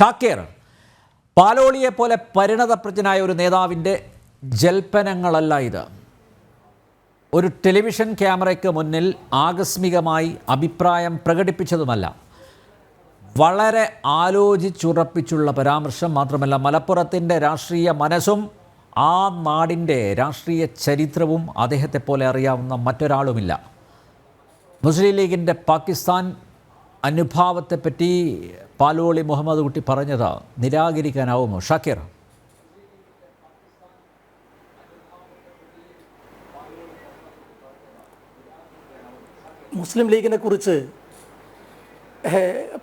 ഷാക്കേർ പാലോളിയെ പോലെ പരിണതപ്രജ്ഞനായ ഒരു നേതാവിന്റെ ജൽപ്പനങ്ങളല്ല ഇത്. ഒരു ടെലിവിഷൻ ക്യാമറയ്ക്ക് മുന്നിൽ ആകസ്മികമായി അഭിപ്രായം പ്രകടിപ്പിച്ചതുമല്ല. വളരെ ആലോചിച്ചുറപ്പിച്ചുള്ള പരാമർശം മാത്രമല്ല മലപ്പുറത്തിന്റെ രാഷ്ട്രീയ മനസ്സും ആ നാടിന്റെ രാഷ്ട്രീയ ചരിത്രവും അദ്ദേഹത്തെ പോലെ അറിയാവുന്ന മറ്റൊരാളുമില്ല. മുസ്ലിം ലീഗിന്റെ പാകിസ്ഥാൻ അനുഭാവത്തെപ്പറ്റി പാലോളി മുഹമ്മദ് കുട്ടി പറഞ്ഞത് നിരാകരിക്കാനാവുമോ? ഷാക്കിർ മുസ്ലിം ലീഗിനെ കുറിച്ച്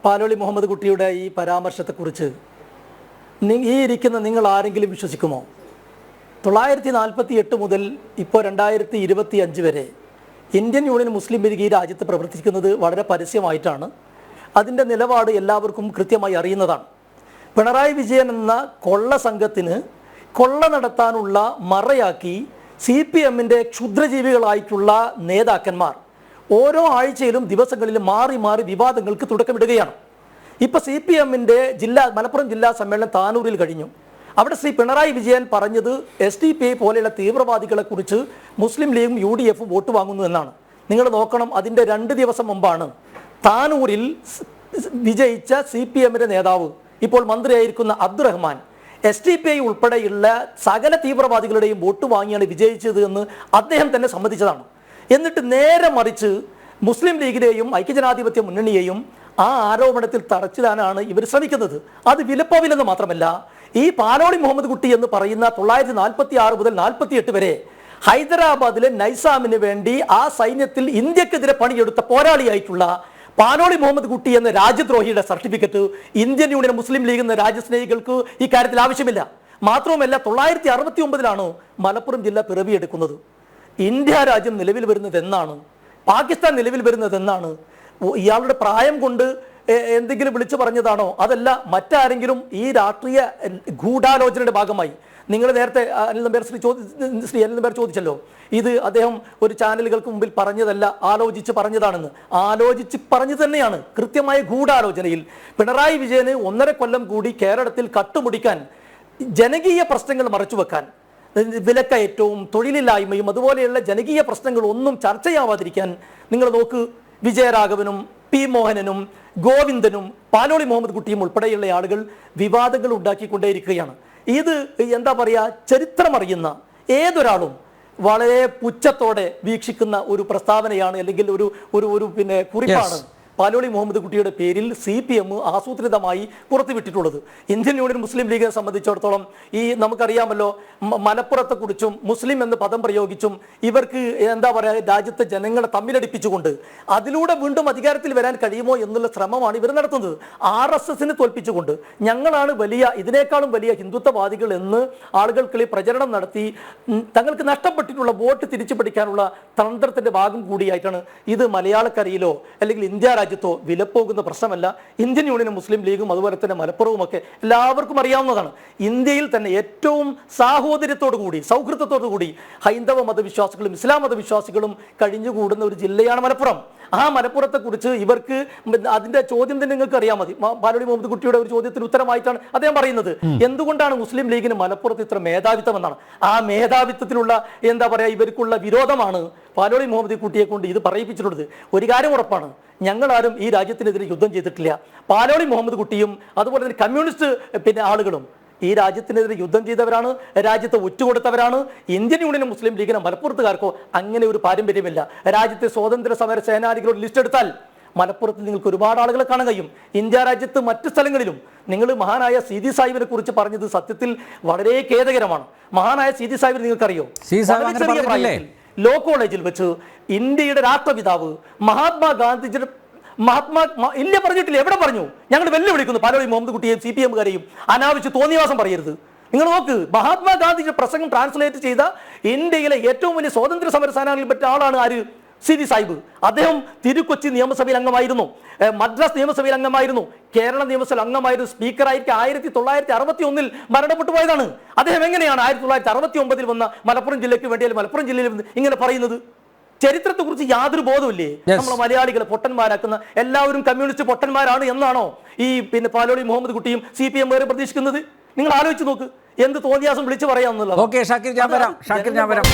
പാലോളി മുഹമ്മദ് കുട്ടിയുടെ ഈ പരാമർശത്തെക്കുറിച്ച് ഈ ഇരിക്കുന്ന നിങ്ങൾ ആരെങ്കിലും വിശ്വസിക്കുമോ? തൊള്ളായിരത്തി നാൽപ്പത്തി എട്ട് മുതൽ ഇപ്പോൾ രണ്ടായിരത്തി ഇരുപത്തി അഞ്ച് വരെ ഇന്ത്യൻ യൂണിയൻ മുസ്ലിം ലീഗ് ഈ രാജ്യത്ത് പ്രവർത്തിക്കുന്നത് വളരെ പരസ്യമായിട്ടാണ്. അതിന്റെ നിലപാട് എല്ലാവർക്കും കൃത്യമായി അറിയുന്നതാണ്. പിണറായി വിജയൻ എന്ന കൊള്ള സംഘത്തിന് കൊള്ള നടത്താനുള്ള മറയാക്കി സി പി എമ്മിന്റെ ക്ഷുദ്രജീവികളായിട്ടുള്ള നേതാക്കന്മാർ ഓരോ ആഴ്ചയിലും ദിവസങ്ങളിലും മാറി മാറി വിവാദങ്ങൾക്ക് തുടക്കമിടുകയാണ്. ഇപ്പോൾ സി പി എമ്മിന്റെ ജില്ലാ മലപ്പുറം ജില്ലാ സമ്മേളനം താനൂരിൽ കഴിഞ്ഞു. അവിടെ ശ്രീ പിണറായി വിജയൻ പറഞ്ഞത് എസ് ഡി പി ഐ പോലെയുള്ള തീവ്രവാദികളെ കുറിച്ച് മുസ്ലിം ലീഗും യു ഡി എഫും വോട്ട് വാങ്ങുന്നു എന്നാണ്. നിങ്ങൾ നോക്കണം അതിന്റെ രണ്ട് ദിവസം മുമ്പാണ് താനൂരിൽ വിജയിച്ച സി പി എമ്മിന്റെ നേതാവ് ഇപ്പോൾ മന്ത്രിയായിരിക്കുന്ന Abdurahman S T P I ഉൾപ്പെടെയുള്ള സകല തീവ്രവാദികളുടെയും വോട്ട് വാങ്ങിയാണ് വിജയിച്ചത് എന്ന് അദ്ദേഹം തന്നെ സമ്മതിച്ചതാണ്. എന്നിട്ട് നേരെ മറിച്ച് മുസ്ലിം ലീഗിനെയും ഐക്യജനാധിപത്യ മുന്നണിയെയും ആ ആരോപണത്തിൽ തറച്ചിടാനാണ് ഇവർ ശ്രമിക്കുന്നത്. അത് വിലപ്പോവില്ലെന്ന് മാത്രമല്ല ഈ പാലോളി മുഹമ്മദ് കുട്ടി എന്ന് പറയുന്ന തൊള്ളായിരത്തി നാൽപ്പത്തി ആറ് മുതൽ നാൽപ്പത്തി എട്ട് വരെ ഹൈദരാബാദിലെ നൈസാമിന് വേണ്ടി ആ സൈന്യത്തിൽ ഇന്ത്യക്കെതിരെ പണിയെടുത്ത പോരാളിയായിട്ടുള്ള പാലോളി മുഹമ്മദ് കുട്ടി എന്ന രാജ്യദ്രോഹിയുടെ certificate Indian Union Muslim League എന്ന രാജ്യസ്നേഹികൾക്ക് ഈ കാര്യത്തിൽ ആവശ്യമില്ല. മാത്രവുമല്ല തൊള്ളായിരത്തി അറുപത്തി ഒമ്പതിലാണ് മലപ്പുറം ജില്ല പിറവിയെടുക്കുന്നത്. ഇന്ത്യ രാജ്യം നിലവിൽ വരുന്നത് എന്നാണ് പാകിസ്ഥാൻ നിലവിൽ വരുന്നത് എന്നാണ് ഇയാളുടെ പ്രായം കൊണ്ട് എന്തെങ്കിലും വിളിച്ചു പറഞ്ഞതാണോ? അതല്ല മറ്റാരെങ്കിലും ഈ രാഷ്ട്രീയ ഗൂഢാലോചനയുടെ ഭാഗമായി നിങ്ങൾ നേരത്തെ അനിൽ നമ്പ്യാർ ശ്രീ ചോദി ശ്രീ അനിൽ നമ്പ്യാർ ചോദിച്ചല്ലോ ഇത് അദ്ദേഹം ഒരു ചാനലുകൾക്ക് മുമ്പിൽ പറഞ്ഞതല്ല ആലോചിച്ച് പറഞ്ഞതാണെന്ന്. ആലോചിച്ച് പറഞ്ഞു തന്നെയാണ്. കൃത്യമായ ഗൂഢാലോചനയിൽ പിണറായി വിജയന് ഒന്നര കൊല്ലം കൂടി കേരളത്തിൽ കട്ടുമുടിക്കാൻ ജനകീയ പ്രശ്നങ്ങൾ മറച്ചുവെക്കാൻ വിലക്കയറ്റവും തൊഴിലില്ലായ്മയും അതുപോലെയുള്ള ജനകീയ പ്രശ്നങ്ങൾ ഒന്നും ചർച്ചയാവാതിരിക്കാൻ നിങ്ങൾ നോക്ക് വിജയരാഘവനും പി മോഹനനും ഗോവിന്ദനും പാലോളി മുഹമ്മദ് കുട്ടിയും ഉൾപ്പെടെയുള്ള ആളുകൾ വിവാദങ്ങൾ ഉണ്ടാക്കിക്കൊണ്ടേയിരിക്കുകയാണ്. ഇത് എന്താ പറയുക ചരിത്രമറിയുന്ന ഏതൊരാളും വളരെ പുച്ഛത്തോടെ വീക്ഷിക്കുന്ന ഒരു പ്രസ്താവനയാണ് അല്ലെങ്കിൽ ഒരു ഒരു ഒരു പിന്നെ കുറിപ്പാണ്. പാലോളി മുഹമ്മദ് കുട്ടിയുടെ പേരിൽ സി പി എം ആസൂത്രിതമായി പുറത്തുവിട്ടിട്ടുള്ളത്. ഇന്ത്യൻ യൂണിയൻ മുസ്ലിം ലീഗിനെ സംബന്ധിച്ചിടത്തോളം ഈ നമുക്കറിയാമല്ലോ മലപ്പുറത്തെ മലപ്പുറത്തെക്കുറിച്ചും മുസ്ലിം എന്ന് പദം പ്രയോഗിച്ചും ഇവർക്ക് എന്താ പറയുക രാജ്യത്തെ ജനങ്ങളെ തമ്മിലടിപ്പിച്ചുകൊണ്ട് അതിലൂടെ വീണ്ടും അധികാരത്തിൽ വരാൻ കഴിയുമോ എന്നുള്ള ശ്രമമാണ് ഇവർ നടത്തുന്നത്. ആർ എസ് എസിനെ തോൽപ്പിച്ചുകൊണ്ട് ഞങ്ങളാണ് വലിയ ഇതിനേക്കാളും വലിയ ഹിന്ദുത്വവാദികൾ എന്ന് ആളുകൾക്കിളി പ്രചരണം നടത്തി തങ്ങൾക്ക് നഷ്ടപ്പെട്ടിട്ടുള്ള വോട്ട് തിരിച്ചു പിടിക്കാനുള്ള തന്ത്രത്തിന്റെ ഭാഗം കൂടിയായിട്ടാണ് ഇത് മലയാളക്കരയിലോ അല്ലെങ്കിൽ ഇന്ത്യ രാജ്യത്തോ വിലപ്പോകുന്ന പ്രശ്നമല്ല. ഇന്ത്യൻ യൂണിയനും മുസ്ലിം ലീഗും അതുപോലെ തന്നെ മലപ്പുറവും ഒക്കെ എല്ലാവർക്കും അറിയാവുന്നതാണ്. ഇന്ത്യയിൽ തന്നെ ഏറ്റവും സാഹോദര്യത്തോടു കൂടി സൗഹൃദത്തോടു കൂടി ഹൈന്ദവ മതവിശ്വാസികളും ഇസ്ലാം മതവിശ്വാസികളും കഴിഞ്ഞുകൂടുന്ന ഒരു ജില്ലയാണ് മലപ്പുറം. ആ മലപ്പുറത്തെ കുറിച്ച് ഇവർക്ക് അതിന്റെ ചോദ്യം തന്നെ നിങ്ങൾക്ക് അറിയാൻ മതി. പാലോളി മുഹമ്മദ് കുട്ടിയുടെ ഒരു ചോദ്യത്തിന് ഉത്തരമായിട്ടാണ് അദ്ദേഹം പറയുന്നത്. എന്തുകൊണ്ടാണ് മുസ്ലിം ലീഗിന് മലപ്പുറത്ത് ഇത്ര മേധാവിത്വം എന്നാണ്? ആ മേധാവിത്വത്തിലുള്ള എന്താ പറയാ ഇവർക്കുള്ള വിരോധമാണ് പാലോളി മുഹമ്മദ് കുട്ടിയെ കൊണ്ട് ഇത് പറയിപ്പിച്ചിട്ടുള്ളത്. ഒരു കാര്യം ഉറപ്പാണ്. ഞങ്ങളാരും ഈ രാജ്യത്തിനെതിരെ യുദ്ധം ചെയ്തിട്ടില്ല. പാലോളി മുഹമ്മദ് കുട്ടിയും അതുപോലെ തന്നെ കമ്മ്യൂണിസ്റ്റ് പിന്നെ ആളുകളും ഈ രാജ്യത്തിനെതിരെ യുദ്ധം ചെയ്തവരാണ് രാജ്യത്തെ ഒറ്റുകൊടുത്തവരാണ്. ഇന്ത്യൻ യൂണിയൻ മുസ്ലിം ലീഗിനെ മലപ്പുറത്തുകാർക്കോ അങ്ങനെ ഒരു പാരമ്പര്യമില്ല. രാജ്യത്തെ സ്വാതന്ത്ര്യ സമര സേനാനികളോട് ലിസ്റ്റ് എടുത്താൽ മലപ്പുറത്ത് നിങ്ങൾക്ക് ഒരുപാട് ആളുകളെ കാണാൻ കഴിയും. ഇന്ത്യ രാജ്യത്ത് മറ്റു സ്ഥലങ്ങളിലും നിങ്ങൾ മഹാനായ സീതി സാഹിബിനെ കുറിച്ച് പറഞ്ഞത് സത്യത്തിൽ വളരെ ഖേദകരമാണ്. മഹാനായ സീതി സാഹിബിനെ നിങ്ങൾക്കറിയോ? ചെറിയ പ്രായത്തിൽ ലോ കോളേജിൽ വെച്ച് ഇന്ത്യയുടെ രാഷ്ട്രപിതാവ് മഹാത്മാഗാന്ധിജിയുടെ മഹാത്മാ ഇല്ല പറഞ്ഞിട്ടില്ല? എവിടെ പറഞ്ഞു? ഞങ്ങൾ വെല്ലുവിളിക്കുന്നു. പലരും മുഹമ്മദ് കുട്ടിയെയും സി പി എമ്മുകാരെയും അനാവശ്യ തോന്നിവാസം പറയരുത്. നിങ്ങൾ നോക്ക് മഹാത്മാഗാന്ധിജിയുടെ പ്രസംഗം ട്രാൻസ്ലേറ്റ് ചെയ്ത ഇന്ത്യയിലെ ഏറ്റവും വലിയ സ്വാതന്ത്ര്യ സമര പറ്റിയ ആളാണ് ആര്? സിരി സാഹിബ്. അദ്ദേഹം തിരുക്കൊച്ചി നിയമസഭയിൽ അംഗമായിരുന്നു മദ്രാസ് നിയമസഭയിൽ അംഗമായിരുന്നു കേരള നിയമസഭയിൽ അംഗമായിരുന്നു സ്പീക്കറായിട്ട് ആയിരത്തി തൊള്ളായിരത്തി അറുപത്തി ഒന്നിൽ മരണപ്പെട്ടു പോയതാണ്. അദ്ദേഹം എങ്ങനെയാണ് ആയിരത്തി തൊള്ളായിരത്തി അറുപത്തി ഒമ്പതിൽ വന്ന മലപ്പുറം ജില്ലയ്ക്ക് വേണ്ടി മലപ്പുറം ജില്ലയിൽ ഇങ്ങനെ പറയുന്നത്? ചരിത്രത്തെക്കുറിച്ച് യാതൊരു ബോധമില്ലേ നമ്മളെ മലയാളികളെ പൊട്ടന്മാരാക്കുന്ന എല്ലാവരും കമ്മ്യൂണിസ്റ്റ് പൊട്ടന്മാരാണ് എന്നാണോ ഈ പിന്നെ പാലോളി മുഹമ്മദ് കുട്ടിയും സി പി എം പ്രതീക്ഷിക്കുന്നത്? നിങ്ങൾ ആലോചിച്ച് നോക്ക്. എന്ത് തോന്നിയാസം വിളിച്ചു പറയാമെന്നുള്ളത് ഓക്കെ ഷാക്കിർ ഞാൻ വരാം. ഷാക്കിർ ഞാൻ വരാം.